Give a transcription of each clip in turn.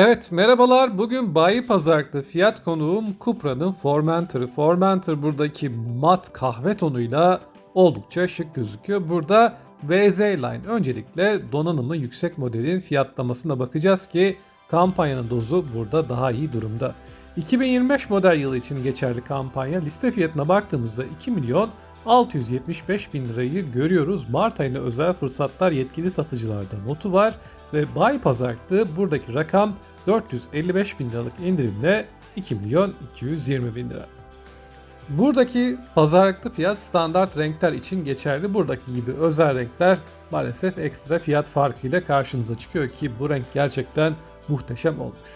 Evet merhabalar. Bugün Bayi Pazar'da fiyat konuğum Cupra'nın Formentor'ı. Formentor buradaki mat kahve tonuyla oldukça şık gözüküyor. Burada VZ Line öncelikle donanımlı yüksek modelin fiyatlamasına bakacağız ki kampanyanın dozu burada daha iyi durumda. 2025 model yılı için geçerli kampanya liste fiyatına baktığımızda 2 milyon 675 bin lirayı görüyoruz. Mart ayına özel fırsatlar yetkili satıcılarda notu var ve Bay Pazart'ta buradaki rakam 455 bin liralık indirimle 2 milyon 220 bin lira. Buradaki pazarlıklı fiyat standart renkler için geçerli. Buradaki gibi özel renkler maalesef ekstra fiyat farkıyla karşınıza çıkıyor ki bu renk gerçekten muhteşem olmuş.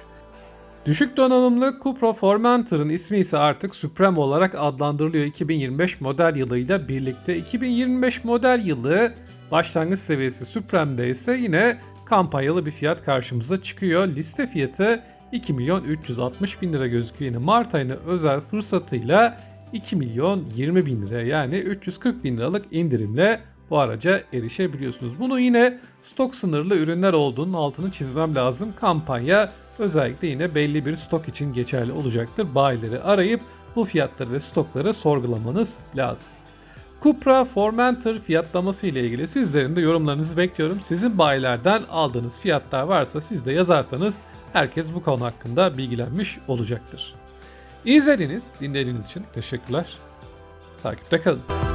Düşük donanımlı Cupra Formentor'ın ismi ise artık Supreme olarak adlandırılıyor 2025 model yılıyla birlikte. 2025 model yılı başlangıç seviyesi Supreme'de ise yine kampanyalı bir fiyat karşımıza çıkıyor. Liste fiyatı 2 milyon 360 bin lira gözüküyor. Yine Mart ayına özel fırsatıyla 2 milyon 20 bin lira yani 340 bin liralık indirimle bu araca erişebiliyorsunuz. Bunu yine stok sınırlı ürünler olduğunun altını çizmem lazım. Kampanya özellikle yine belli bir stok için geçerli olacaktır. Bayileri arayıp bu fiyatları ve stokları sorgulamanız lazım. Cupra Formentor fiyatlaması ile ilgili sizlerin de yorumlarınızı bekliyorum. Sizin bayilerden aldığınız fiyatlar varsa siz de yazarsanız herkes bu konu hakkında bilgilenmiş olacaktır. İzlediğiniz, dinlediğiniz için teşekkürler. Takipte kalın.